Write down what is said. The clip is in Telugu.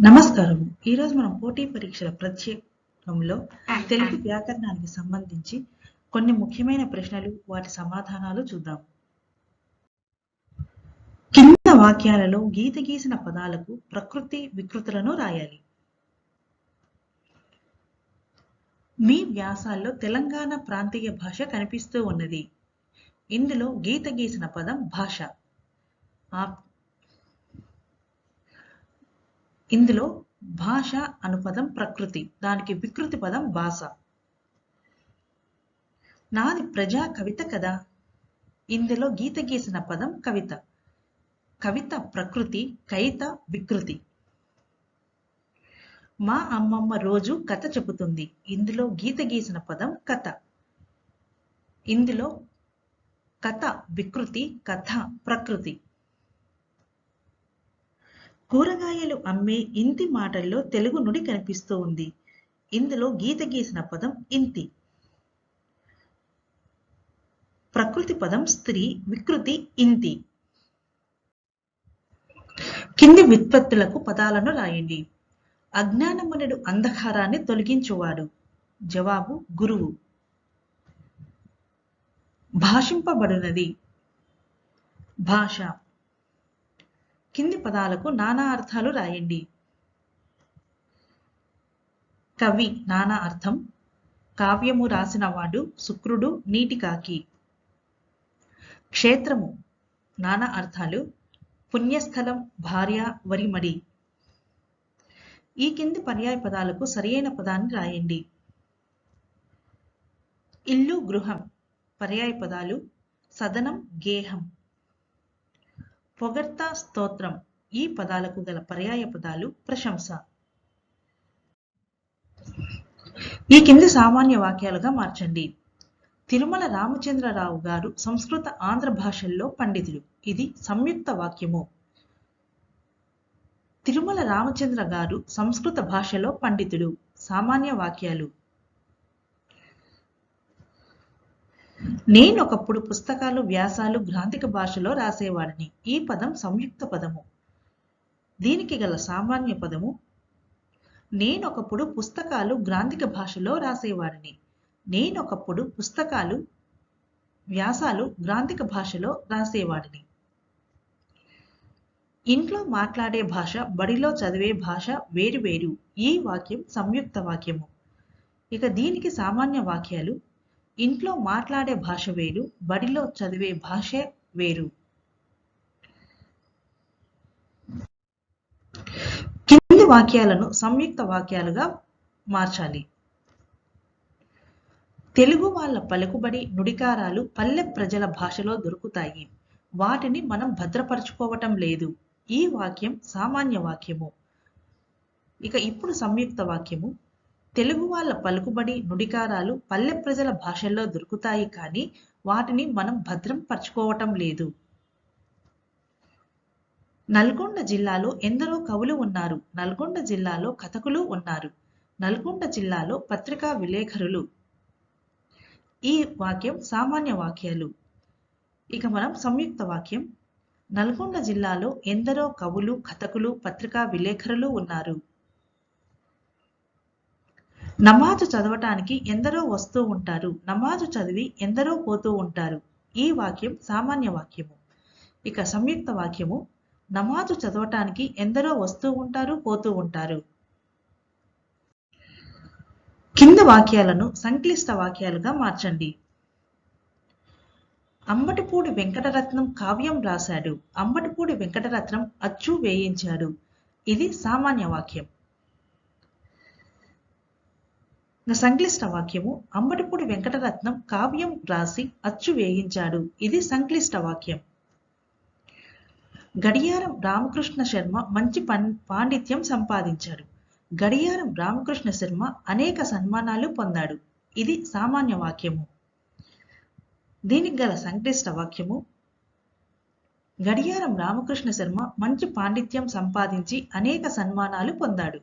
నమస్కారం. ఈరోజు మనం పోటీ పరీక్షల ప్రత్యేకంలో తెలుగు వ్యాకరణానికి సంబంధించి కొన్ని ముఖ్యమైన ప్రశ్నలు వాటి సమాధానాలు చూద్దాం. కింద వాక్యాలలో గీత గీసిన పదాలకు ప్రకృతి వికృతులను రాయాలి. మీ వ్యాసాల్లో తెలంగాణ ప్రాంతీయ భాష కనిపిస్తూ ఉన్నది. ఇందులో గీత గీసిన పదం భాష. ఇందులో భాష అను పదం ప్రకృతి దానికి వికృతి పదం భాష. నాది ప్రజా కవిత కదా? ఇందులో గీత గీసిన పదం కవిత. కవిత ప్రకృతి కవిత వికృతి. మా అమ్మమ్మ రోజు కథ చెబుతుంది. ఇందులో గీత గీసిన పదం కథ. ఇందులో కథ వికృతి కథ ప్రకృతి. కూరగాయలు అమ్మే ఇంతి మాటల్లో తెలుగు నుడి కనిపిస్తూ ఉంది. ఇందులో గీత గీసిన పదం ఇంతి. ప్రకృతి పదం స్త్రీ వికృతి ఇంతి. కింది విత్పత్తులకు పదాలను రాయండి. అజ్ఞానమునుడు అంధకారాన్ని తొలగించువాడు. జవాబు గురువు. భాషింపబడినది. భాష. కింది పదాలకు నానా అర్థాలు రాయండి. కవి నానా అర్థం. కావ్యము రాసినవాడు శుక్రుడు నీటి కాకి. క్షేత్రము నానా అర్థాలు. పుణ్యస్థలం భార్య వరిమడి. ఈ కింది పర్యాయ పదాలకు సరియైన పదాన్ని రాయండి. ఇల్లు గృహం పర్యాయ పదాలు. సదనం గేహం. పొగర్త స్తోత్రం ఈ పదాలకు గల పర్యాయ పదాలు ప్రశంస. ఈ కింది సామాన్య వాక్యాలుగా మార్చండి. తిరుమల రామచంద్రరావు గారు సంస్కృత ఆంధ్ర భాషల్లో పండితులు ఇది సంయుక్త వాక్యము. తిరుమల రామచంద్ర గారు సంస్కృత భాషలో పండితుడు. సామాన్య వాక్యాలు. నేనొకప్పుడు పుస్తకాలు వ్యాసాలు గ్రాంధిక భాషలో రాసేవాడిని. ఈ పదం సంయుక్త పదము. దీనికి గల సామాన్య పదము నేనొకప్పుడు పుస్తకాలు గ్రాంధిక భాషలో రాసేవాడిని. నేనొకప్పుడు పుస్తకాలు వ్యాసాలు గ్రాంధిక భాషలో రాసేవాడిని. ఇంట్లో మాట్లాడే భాష బడిలో చదివే భాష వేరు వేరు. ఈ వాక్యం సంయుక్త వాక్యము. ఇక దీనికి సామాన్య వాక్యాలు ఇంట్లో మాట్లాడే భాష వేరు బడిలో చదివే భాష వేరు. కింది వాక్యాలను సంయుక్త వాక్యాలుగా మార్చాలి. తెలుగు వాళ్ళ పలుకుబడి నుడికారాలు పల్లె ప్రజల భాషలో దొరుకుతాయి. వాటిని మనం భద్రపరచుకోవటం లేదు. ఈ వాక్యం సామాన్య వాక్యము. ఇక ఇప్పుడు సంయుక్త వాక్యము. తెలుగు వాళ్ళ పలుకుబడి నుడికారాలు పల్లె ప్రజల భాషల్లో దొరుకుతాయి కానీ వాటిని మనం భద్రం పరచుకోవటం లేదు. నల్గొండ జిల్లాలో ఎందరో కవులు ఉన్నారు. నల్గొండ జిల్లాలో కథకులు ఉన్నారు. నల్గొండ జిల్లాలో పత్రికా విలేఖరులు ఈ వాక్యం సామాన్య వాక్యాలు. ఇక మనం సంయుక్త వాక్యం. నల్గొండ జిల్లాలో ఎందరో కవులు కథకులు పత్రికా విలేఖరులు ఉన్నారు. నమాజు చదవటానికి ఎందరో వస్తూ ఉంటారు. నమాజు చదివి ఎందరో పోతూ ఉంటారు. ఈ వాక్యం సామాన్య వాక్యము. ఇక సంయుక్త వాక్యము. నమాజు చదవటానికి ఎందరో వస్తూ ఉంటారు పోతూ ఉంటారు. కింద వాక్యాలను సంక్లిష్ట వాక్యాలుగా మార్చండి. అంబటిపూడి వెంకటరత్నం కావ్యం రాశాడు. అంబటిపూడి వెంకటరత్నం అచ్చు వేయించాడు. ఇది సామాన్య వాక్యం. సంక్లిష్ట వాక్యము అంబటిపూడి వెంకటరత్నం కావ్యం రాసి అచ్చు వేయించాడు. ఇది సంక్లిష్ట వాక్యం. గడియారం రామకృష్ణ శర్మ మంచి పాండిత్యం సంపాదించాడు. గడియారం రామకృష్ణ శర్మ అనేక సన్మానాలు పొందాడు. ఇది సామాన్య వాక్యము. దీనికి గల సంక్లిష్ట వాక్యము గడియారం రామకృష్ణ శర్మ మంచి పాండిత్యం సంపాదించి అనేక సన్మానాలు పొందాడు.